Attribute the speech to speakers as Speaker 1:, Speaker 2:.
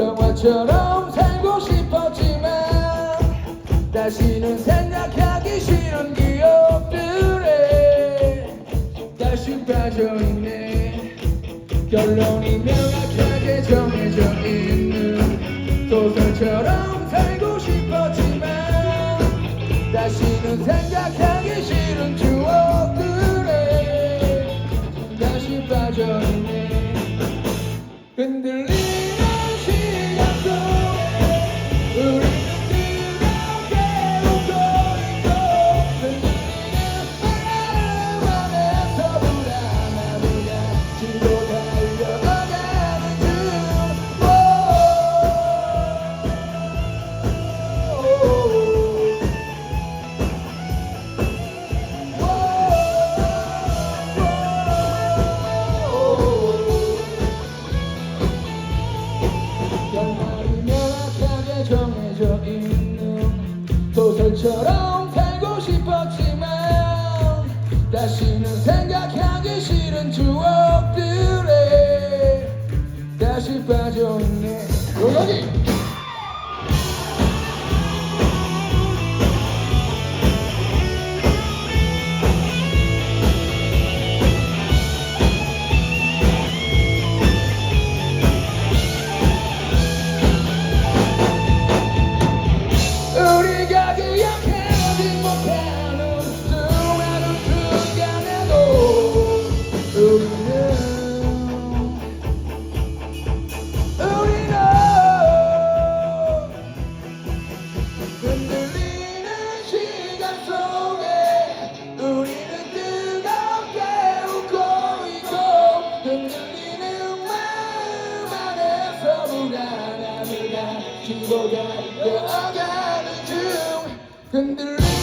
Speaker 1: 소설처럼 살고 싶었지만 다시는 생각하기 싫은 기억들에 다시 빠져있네. 결론이 명확하게 정해져 있는 소설처럼 살고 싶었지만 다시는 생각하기 싫은 추억들에 다시 빠져있네 정해져 있는 소설처럼 살고 싶었지만 다시는 생각하기 싫은 추억들에 다시 빠져있네. 여기 속에 내어가는 중 흔들리는